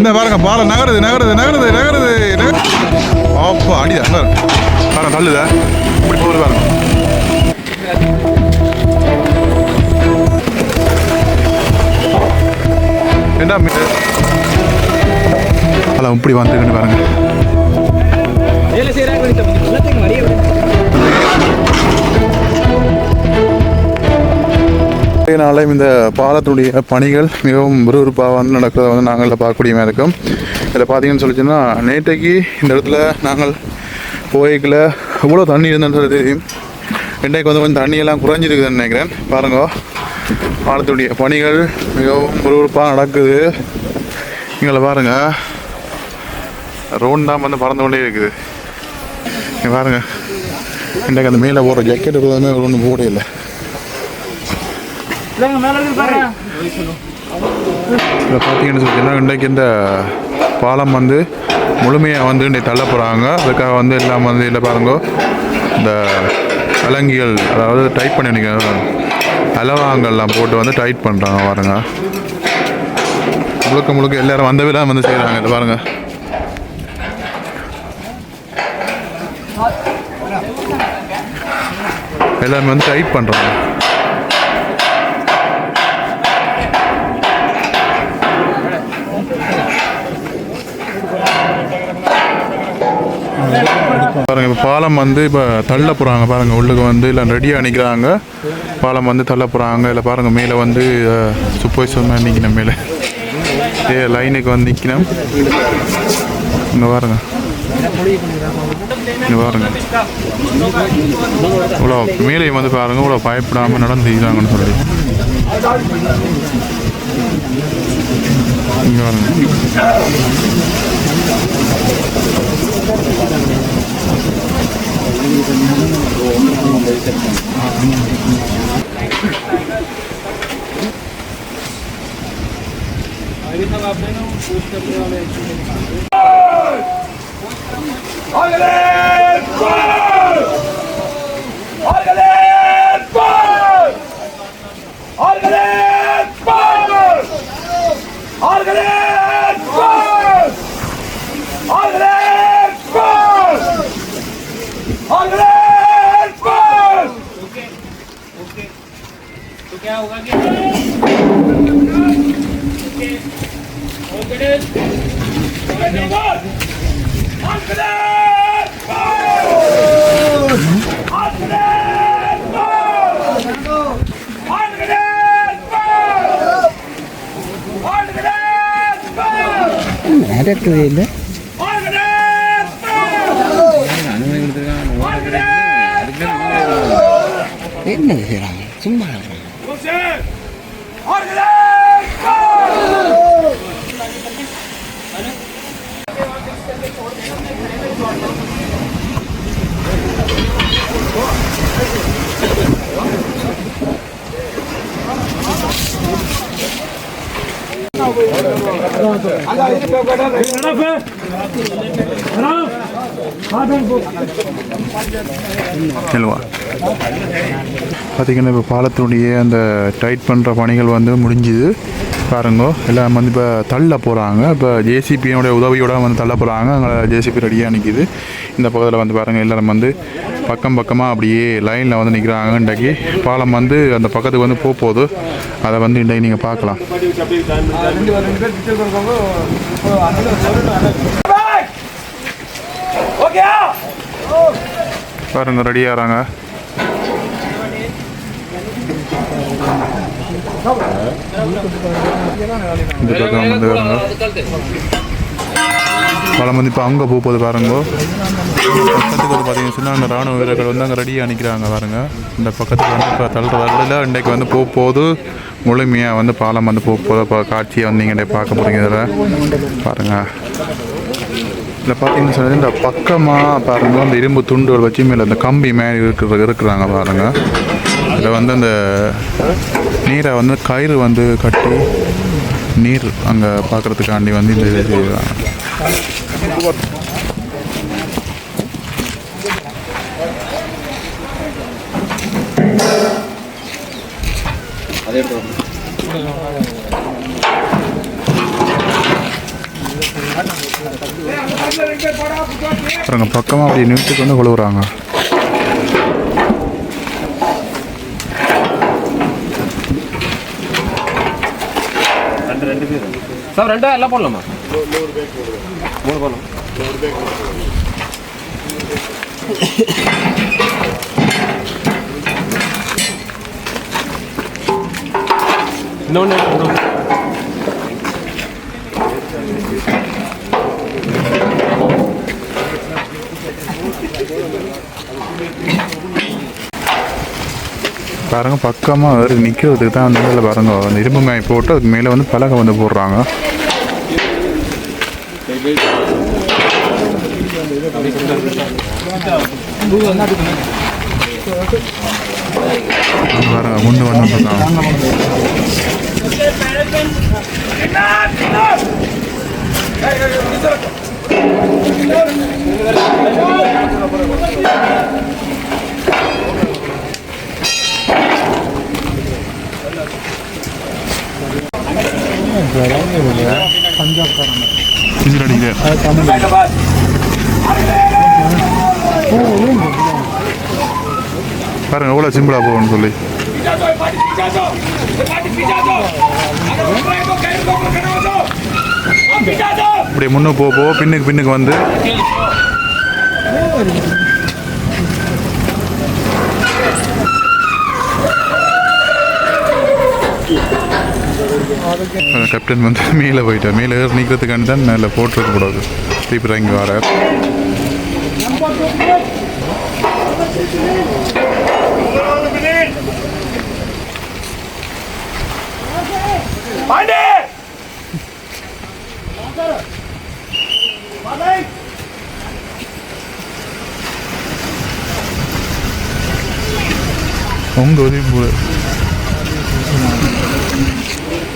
இந்த பாருங்க பால நகருது நகருது நகருது நகருது அப்பா அடிதா பாருங்க தள்ளுதா? இப்படி போகுது பாருங்க. என்ன மீட்டர் பாலம் இப்படி வந்துருக்குன்னு பாருங்க. நாளையும் இந்த பாலத்துடைய பணிகள் மிகவும் விறுவிறுப்பாக வந்து நடக்கிறத வந்து நாங்கள் பார்க்கக்கூடியமாக இருக்கும். இதில் பார்த்தீங்கன்னு சொல்லிச்சுன்னா நேற்றைக்கு இந்த இடத்துல நாங்கள் போய்க்கில் இவ்வளோ தண்ணி இருந்தது தெரியும். இன்றைக்கு வந்து கொஞ்சம் தண்ணியெல்லாம் குறைஞ்சிருக்குதுன்னு நினைக்கிறேன். பாருங்க பாலத்துடைய பணிகள் மிகவும் விறுவிறுப்பாக நடக்குது. இங்களை பாருங்கள் ரோடு தான் வந்து பறந்து கொண்டே இருக்குது. இங்க பாருங்கள் இன்றைக்கு அந்த மேலே போடுற ஜக்கெட் இருக்கிறதுமே ஒன்றும் போடையில்லை இதில் பார்த்தீங்கன்னு சொல்லிட்டுன்னா இன்றைக்கு இந்த பாலம் வந்து முழுமையாக வந்து இன்றைக்கு தள்ள போகிறாங்க அதுக்காக வந்து எல்லாம் வந்து இல்லை பாருங்க இந்த அலங்கிகள் அதாவது டைட் பண்ணி அலவாங்கள்லாம் போட்டு வந்து டைட் பண்ணுறாங்க பாருங்க. முழுக்க முழுக்க எல்லாரும் வந்த விழா வந்து செய்கிறாங்க இதை பாருங்க. எல்லாருமே வந்து டைட் பண்ணுறாங்க பாருங்க இப்போ பாலம் வந்து இப்போ தள்ள போகிறாங்க பாருங்க உள்ளுக்கு வந்து இல்லை ரெடியாக நிற்கிறாங்க பாலம் வந்து தள்ள போகிறாங்க இல்லை பாருங்க மேலே வந்து சுப்போய் சுப்போசிஷன் நிற்கணும் மேலே. ஏ லைனுக்கு வந்து நிற்கணும் இங்கே பாருங்க. இங்கே பாருங்க. இவ்வளோ மேலே வந்து பாருங்க இவ்வளோ பயப்படாமல் நடந்துக்கிறாங்கன்னு சொல்லி. இங்கே பாருங்க. Hadi நடக்கவே இல்லை என்ன செய்கிறாங்க சும்மா இருக்கிறாங்க செல்வா பார்த்தீங்கன்னா இப்போ பாலத்தினுடைய அந்த டைட் பண்ணுற பணிகள் வந்து முடிஞ்சுது. பாருங்க எல்லாம் வந்து இப்போ தள்ள போகிறாங்க இப்போ ஜேசிபியினுடைய உதவியோட வந்து தள்ள போகிறாங்க அங்கே ஜேசிபி ரெடியாக நிற்கிது இந்த பக்கத்தில் வந்து பாருங்கள் எல்லோரும் வந்து பக்கம் பக்கமாக அப்படியே லைனில் வந்து நிற்கிறாங்க இன்றைக்கு பாலம் வந்து அந்த பக்கத்துக்கு வந்து போக போகுது அதை வந்து இன்றைக்கு நீங்கள் பார்க்கலாம். பாருங்க ரெடி ஆகிறாங்க இந்த பக்கம் வந்து பல பழம் வந்து இப்போ அங்கே போகுது பாருங்க. பக்கத்துக்கு வந்து பார்த்தீங்கன்னு சொன்னால் அந்த ராணுவ வீரர்கள் வந்து அங்கே ரெடியாக நிற்கிறாங்க பாருங்க. இந்த பக்கத்துக்கு வந்து இப்போ தள்ளுற வரல இன்றைக்கு வந்து போக போகுது. முழுமையாக வந்து பாலம் வந்து போக போத காட்சியை வந்து நீங்கள் பார்க்க போகிறீங்க இதில். பாருங்கள் இதில் பார்த்தீங்கன்னு சொன்னது இந்த பக்கமாக பாருங்க அந்த இரும்பு துண்டுகள் வச்சு மேலே அந்த கம்பி மேலே இருக்கிற இருக்கிறாங்க பாருங்கள் இதில் வந்து அந்த நீரை வந்து கயிறு வந்து கட்டி நீர் அங்கே பார்க்குறதுக்காண்டி வந்து இந்த இது செய்வாங்க பாருங்க பக்கமாக அப்படி நிறுத்துக்கு வந்து கொழுவுறாங்க. சார் ரெண்டா எல்லாம் போடலாமா? மூணு போடலாம் இன்னொன்று பாருங்க பக்கமாக வேறு நிற்கிறதுக்கு தான் அந்த மேலே பாருங்க. அந்த இரும்பு மேய் போட்டு அதுக்கு மேலே வந்து பலகை வந்து போடுறாங்க. பாருங்க முன்னு வந்து இருக்காங்க விசில் பாருங்க எவ்வளோ சிம்பிளாக போகணும்னு சொல்லி. இப்படி முன்னுக்கு போக போக பின்னுக்கு பின்னுக்கு வந்து. கேப்டன் வந்து மேலே போயிட்டார். மேலே ஏறி நிற்கிறதுக்காண்டி தான் மேலே போட்டிருக்க கூடாது திருப்பி இறங்கி வர உங்க உதவி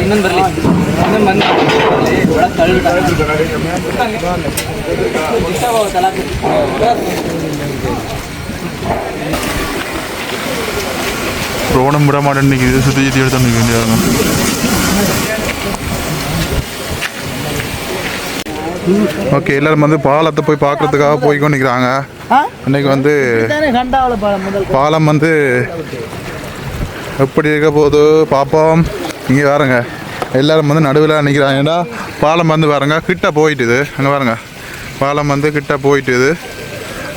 ಇನ್ನೊಂದು ಬರಲಿ ಇನ್ನೊಂದು ಬಂದು ಒಳಗೆ ತಳ್ಳಿ ரோடம் விட மாட்டேன் நிற்கிது சுற்றி சுற்றி எடுத்து நிற்க வேண்டியதாங்க ஓகே எல்லாரும் வந்து பாலத்தை போய் பார்க்கறதுக்காக போய் கொண்டு நிற்கிறாங்க இன்னைக்கு வந்து பாலம் வந்து எப்படி இருக்க போகுது? பார்ப்போம் இங்கே பாருங்க. எல்லாரும் வந்து நடுவில் நிற்கிறாங்க ஏன்னா பாலம் வந்து பாருங்க. கிட்ட போயிட்டுது. அங்கே பாருங்க. பாலம் வந்து கிட்ட போயிட்டுது.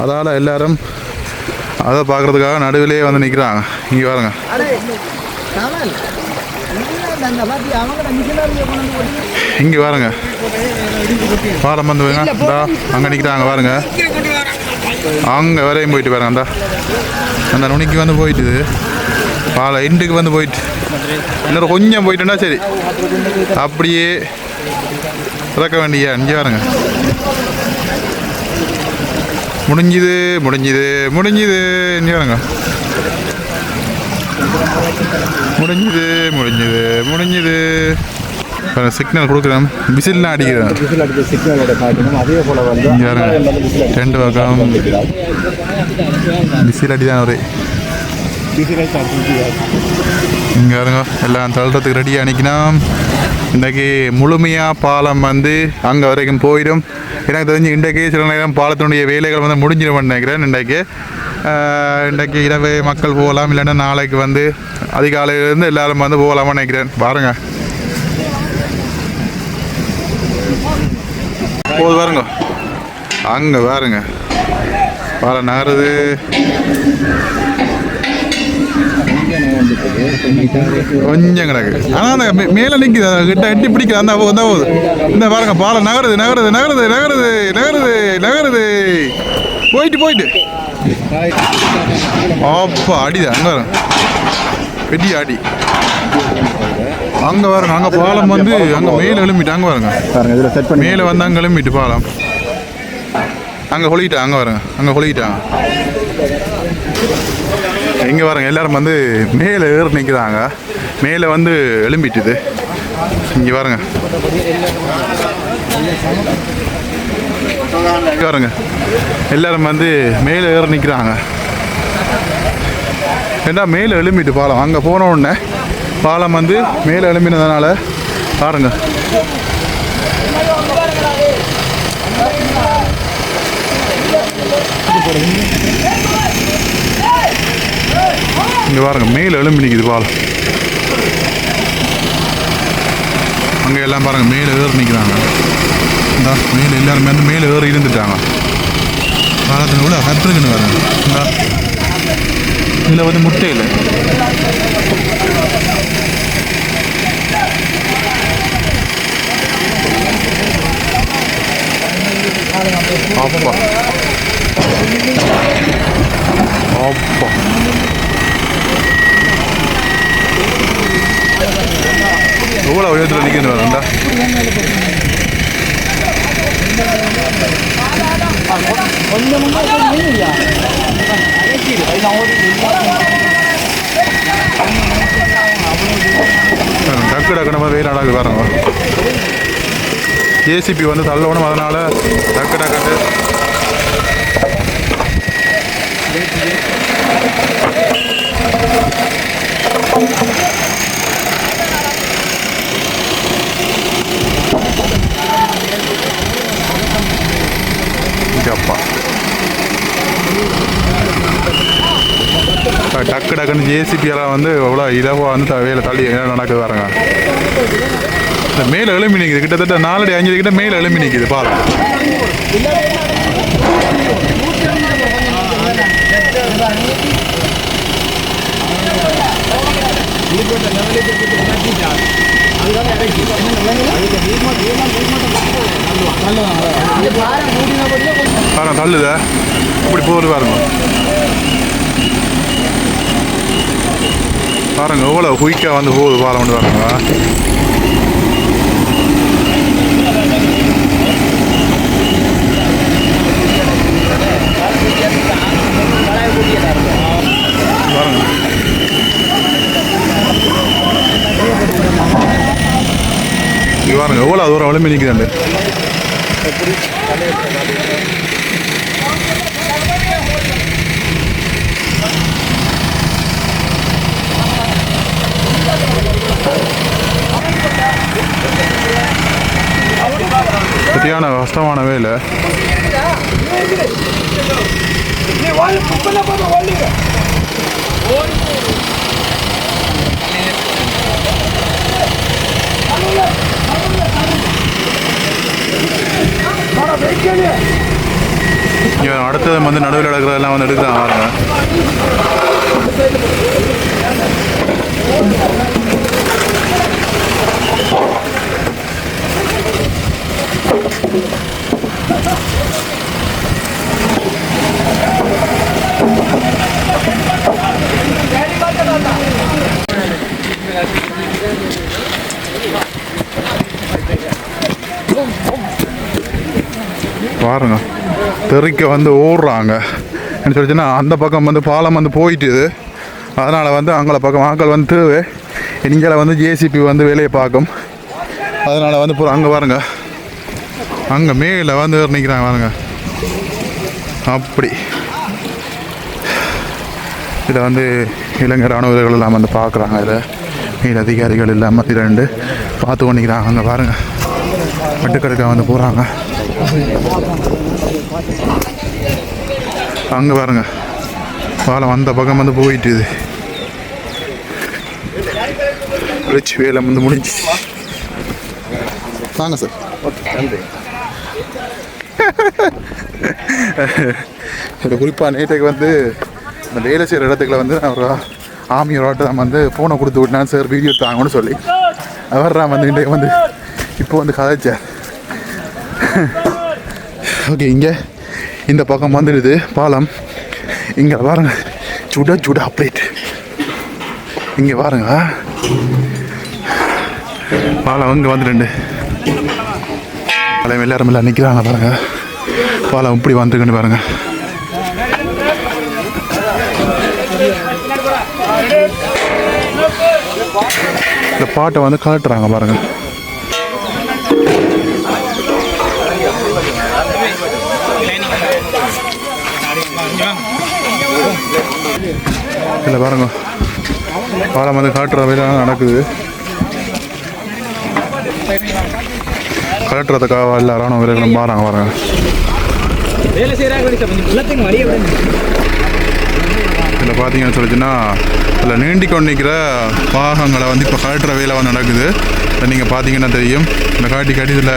அதால் எல்லாரும் அதை பார்க்குறதுக்காக நடுவிலே வந்து நிற்கிறாங்க இங்கே பாருங்க. இங்கே பாருங்க. பாலம் வந்து பாருங்க. அங்கே நிற்கிறாங்க பாருங்க. அங்கே வரையும் போயிட்டு பாருங்க. அந்த அந்த நுனிக்கு வந்து போயிட்டுது. பாலை இண்டுக்கு வந்து போயிட்டு. இன்னொரு கொஞ்சம் போயிட்டுன்னா சரி. அப்படியே இறக்க வேண்டிய இங்கே பாருங்க. முடிஞ்சுது முடிஞ்சுது முடிஞ்சுது. இங்கே பாருங்க. முடிஞ்சுது முடிஞ்சுது முடிஞ்சுது. சிக்னல் கொடுக்குறேன் விசில்லாம் அடிக்கிறேன் விசில் போல ரெண்டு பக்கம். விசில் அடி தான் ஒரே இங்கே இருங்க எல்லாம் தள்ளுறதுக்கு ரெடியாக நிற்கணும் இன்றைக்கி முழுமையாக பாலம் வந்து அங்கே வரைக்கும் போயிடும். எனக்கு தெரிஞ்சு இன்றைக்கு சில நேரம் பாலத்தினுடைய வேலைகள் வந்து முடிஞ்சிடும் நினைக்கிறேன் இன்றைக்கு. இன்றைக்கு இரவு மக்கள் போகலாம் இல்லைன்னா நாளைக்கு வந்து அதிகாலையிலேருந்து எல்லாரும் வந்து போகலாமா நினைக்கிறேன். பாருங்க. போது பாருங்க. அங்கே பாருங்க. பாலம் நகருது. கொஞ்சம் கிடக்கு ஆனால் அந்த மேலே நிற்குது கிட்ட எட்டி பிடிக்குது அந்த அந்த போகுது இந்த பாருங்க பாலம் நகருது நகருது நகருது நகருது நகருது நகருது. போயிட்டு போயிட்டு. அப்பா அடிதான் அங்கே வரும் பெரிய அடி. அங்கே பாருங்க அங்கே பாலம் வந்து அங்கே மேலே எழும்பிட்டு அங்கே பண்ணி மேலே வந்து அங்கே எழும்பிட்டு பாலம். அங்கே ஹொலிக்கிட்டாங்க அங்கே வரங்க அங்கே ஹொலிக்கிட்டாங்க இங்கே வரங்க எல்லாரும் வந்து மேலே ஏறி நிற்கிறாங்க மேலே வந்து எலும்பிட்டுது இங்கே வரங்க இங்க பாருங்க. எல்லாரும் வந்து மேலே ஏறி நிற்கிறாங்க ஏன்னா மேலே எழும்பிட்டு பாலம்? அங்கே போன உடனே பாலம் வந்து மேலே எழும்பினதுனால பாருங்க. இங்கே பாருங்க மேல் எலும்பு நிற்குது பால். அங்கே எல்லாம் பாருங்க மேலே ஏறி நிற்கிறாங்க இந்த மேலே எல்லாருமே வந்து மேலே ஏறி இருந்துட்டாங்க. காலத்தில் கூட கற்றுக்குன்னு வரேன் இந்தா இதில் வந்து முட்டை இல்லை அப்பா அப்பா எவ்வளோ உயரத்தில் நிற்கிறது வரண்டா டக்கு டக்குன்னு வந்து வெயில் நடக்குது பாருங்க ஜேசிபி வந்து தள்ளணும் அதனால் டக்கு டக்குன்னு. அப்பா டக்கு டக்குன்னு ஜேசிபி எல்லாம் வந்து எவ்வளோ இலவாக வந்து வேலை தள்ளி என்ன நடக்குது பாருங்க. இந்த மேலே எழும்பி நிற்குது கிட்டத்தட்ட நாலடி அஞ்சு கிட்ட மேலே எழும்பி நிற்குது பாருங்க பாருங்க தள்ளுத. இப்படி போகுது பாருங்க. பாருங்க எவ்வளோ குயிக்காக வந்து போகுது பாருங்க பாருங்க. இங்க பாருங்க எவ்வளோ தூரம் அவ்வளோ நிற்குதாண்டு சரியான கஷ்டமான வேலை. இங்க அடுத்தது வந்து நடுவில் நடக்கிறதெல்லாம் வந்து எடுக்கிறாங்க பாருங்க. பாருங்க. தெறிக்க வந்து ஓடுறாங்க. என்ன சொல்லிச்சுன்னா அந்த பக்கம் வந்து பாலம் வந்து போயிட்டுது. அதனால் வந்து அங்கே பக்கம் ஆக்கள் வந்து தேவை. இங்கே வந்து ஜேசிபி வந்து வேலையை பார்க்கும். அதனால் வந்து போகிற அங்கே பாருங்க. அங்கே மேலே வந்து நிற்கிறாங்க பாருங்க. அப்படி. இதை வந்து இளைஞர் ராணுவர்கள் எல்லாம் வந்து பார்க்குறாங்க இதை. மேல் அதிகாரிகள் எல்லாம் ரெண்டு பார்த்து கொண்டிருக்கிறாங்க. அங்கே பாருங்கள் வட்டுக்கடுக்க வந்து போகிறாங்க அங்கே பாருங்க. பாலம் அந்த பக்கம் வந்து போயிட்டு இது ரிச் வேலை வந்து முடிஞ்சு வாங்க சார். இப்போ குறிப்பாக நேற்றுக்கு வந்து இந்த வேலை செய்கிற இடத்துக்குள்ள வந்து நான் ஒரு ஆமி ஒரு ஆட்டை வந்து ஃபோனை கொடுத்து விட்டேன் சார் வீடியோ எடுத்தாங்கன்னு சொல்லி. அவர் நான் வந்து இன்றைக்கு வந்து இப்போ வந்து கதைச்சார். ஓகே இங்கே? இந்த பக்கம் வந்துடுது பாலம். இங்கே பாருங்க சுட சுட அப்டேட் இங்கே பாருங்க. பாலம் இங்கே வந்துடுண்டு பாலம் எல்லாரும் எல்லாம் நிற்கிறாங்க பாருங்க. பாலம் இப்படி வந்துருக்குன்னு பாருங்க. இந்த பாட்டை வந்து கலட்டுறாங்க பாருங்கள் இல்லை பாருங்க. பாலம் வந்து காட்டுற வேலை நடக்குது. கலட்டுறதுக்காக எல்லா ராணுவ வீரர்களும் பாருங்க பாருங்க. இதில் பார்த்தீங்கன்னு சொல்லிச்சுன்னா இதில் நீண்டி கொண்டு நிற்கிற பாகங்களை வந்து இப்போ கலட்டுற வேலை வந்து நடக்குது. இதை நீங்கள் பார்த்தீங்கன்னா தெரியும். இந்த காட்டி காட்டி இதில்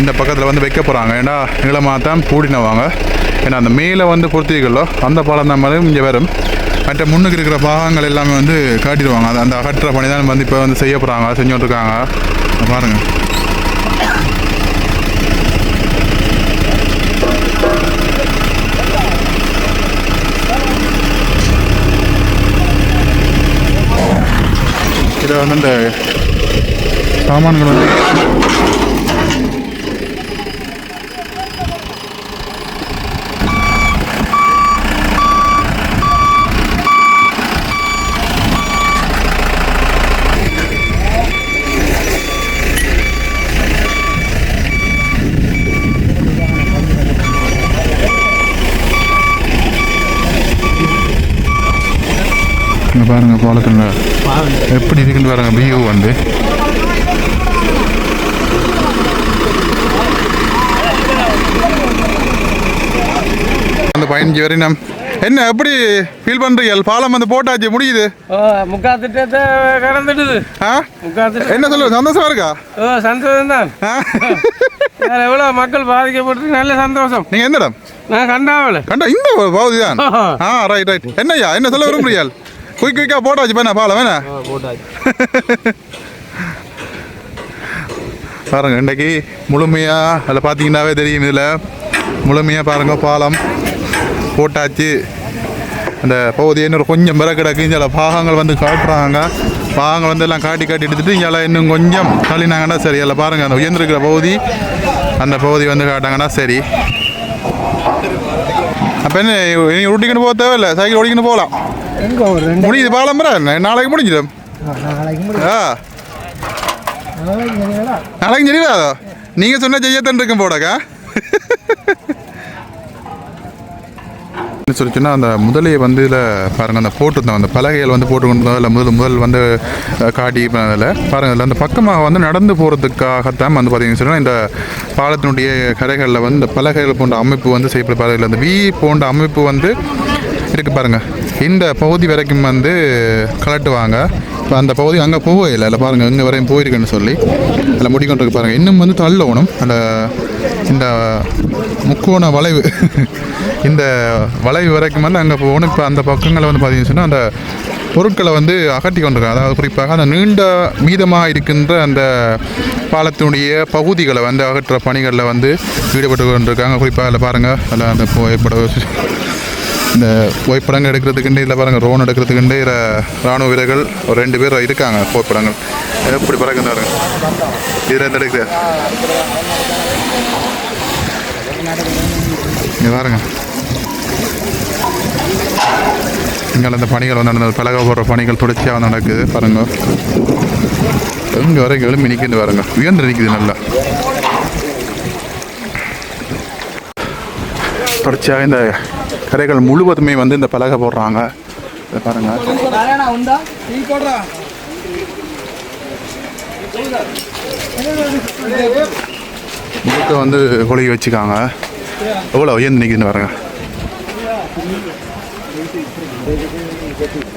இந்த பக்கத்தில் வந்து வைக்க போகிறாங்க ஏன்னா நீளமாக தான் கூடினவாங்க ஏன்னா அந்த மேலே வந்து கொடுத்தீர்களோ அந்த பாலம் தான் மாதிரி இங்கே வரும். மற்ற முன்னுக்கு இருக்கிற பாகங்கள் எல்லாமே வந்து காட்டிடுவாங்க. அது அந்த அகற்ற பணி தான் வந்து இப்போ வந்து செய்ய போகிறாங்க செஞ்சுட்டு இருக்காங்க பாருங்கள் இதை வந்து இந்த சாமான்கள் வந்து பாருங்க பாலத்துல எப்படி இருக்குன்னு பாருங்க வியூ வந்து. அந்த பதினஞ்சு வரை நம் என்ன எப்படி ஃபீல் பண்றீங்க? பாலம் வந்து போட்டாச்சு முடியுது. கடந்துடுது. என்ன சொல்லுங்க சந்தோஷமா இருக்கா? சந்தோஷம் தான் எவ்வளோ மக்கள் பாதிக்கப்பட்டு நல்ல சந்தோஷம். நீங்க எந்த இடம்? நான் கண்டாவல கண்டா இந்த பகுதி தான் ஆ ரைட் ரைட் என்னய்யா என்ன சொல்ல விரும்புறீர்கள்? குயிக் குயிக்கா போட்டாச்சு பண்ண பாலம் வேணா பாருங்க இன்றைக்கு முழுமையாக அதில் பார்த்தீங்கன்னாவே தெரியும் இதில். முழுமையாக பாருங்க பாலம் போட்டாச்சு. அந்த பகுதி இன்னொரு கொஞ்சம் பிற கிடக்கு. இங்கே பாகங்கள் வந்து காட்டுறாங்க. பாகங்கள் வந்து எல்லாம் காட்டி காட்டி எடுத்துட்டு இங்கே இன்னும் கொஞ்சம் தள்ளினாங்கன்னா சரி. அதில் பாருங்கள் அந்த உயர்ந்திருக்கிற பகுதி அந்த பகுதி வந்து காட்டாங்கன்னா சரி. அப்போ என்ன நீ ஓட்டிக்கிட்டு போக தேவையில்லை. சைக்கிள் ஓடிக்கிட்டு போகலாம். எங்கே ஒரு ரெண்டு முடியுது பாலம் பிற நாளைக்கு முடிஞ்சிடும். நாளைக்கு முடியும். ஆ. நாளைக்கு நாளைக்கு சரிடாதோ நீங்க சொன்ன செய்யத்தான் இருக்கும் போடக்கா. என்ன சொல்லிச்சுன்னா அந்த முதலையை வந்து இதில் பாருங்கள் அந்த போட்டிருந்தோம். அந்த பலகைகள் வந்து போட்டு கொண்டு அதில் முதல் முதல் வந்து காட்டி அதில் பாருங்கள் அதில் அந்த பக்கமாக வந்து நடந்து போகிறதுக்காகத்தான் வந்து பார்த்தீங்கன்னு சொன்னால் இந்த பாலத்தினுடைய கரைகளில் வந்து இந்த பலகைகள் போன்ற அமைப்பு வந்து செய்யப்பட பாருங்கள் அந்த வி போன்ற அமைப்பு வந்து இருக்குது பாருங்கள் இந்த பகுதி வரைக்கும் வந்து கலட்டுவாங்க. இப்போ அந்த பகுதி அங்கே போகவே இல்லை. இல்லை பாருங்கள் இங்கே வரையும் போயிருக்குன்னு சொல்லி. அதில் முடிக்கொண்டிருக்கு பாருங்கள் இன்னும் வந்து தள்ளணும். அந்த இந்த முக்கோண வளைவு. இந்த வளைவு வரைக்கும் வந்து அங்கே போகணும். இப்போ அந்த பக்கங்களை வந்து பார்த்தீங்கன்னு சொன்னால் அந்த பொருட்களை வந்து அகற்றி கொண்டிருக்காங்க. அதாவது குறிப்பாக அந்த நீண்ட மீதமாக இருக்கின்ற அந்த பாலத்தினுடைய பகுதிகளை வந்து அகற்றுற பணிகளில் வந்து ஈடுபட்டு கொண்டிருக்காங்க. குறிப்பாக அதில் பாருங்கள் அதில் அந்த புகைப்பட இந்த புகைப்படங்கள் எடுக்கிறதுக்குண்டு இல்லை பாருங்கள் ரோன் எடுக்கிறதுக்குண்டு இதில் ராணுவ வீரர்கள் ஒரு ரெண்டு பேர் இருக்காங்க புகைப்படங்கள். எப்படி பறக்குது பாருங்க. இதில் எந்த இங்கே பாருங்கள் இங்கே அந்த பணிகள் வந்து நடந்தது. பலகை போடுற பணிகள் தொடர்ச்சியாக வந்து நடக்குது. பாருங்க. எங்கே வரைக்கும் எழும்பி நிற்கிது பாருங்க. உயர்ந்து நிற்கிது நல்லா. தொடர்ச்சியாக இந்த கரைகள் முழுவதுமே வந்து இந்த பலகை போடுறாங்க. இதை பாருங்க. முழுக்க வந்து கொழுகி வச்சுக்காங்க. எவ்வளோ உயர்ந்து நிற்கிதுன்னு பாருங்க. Thank you.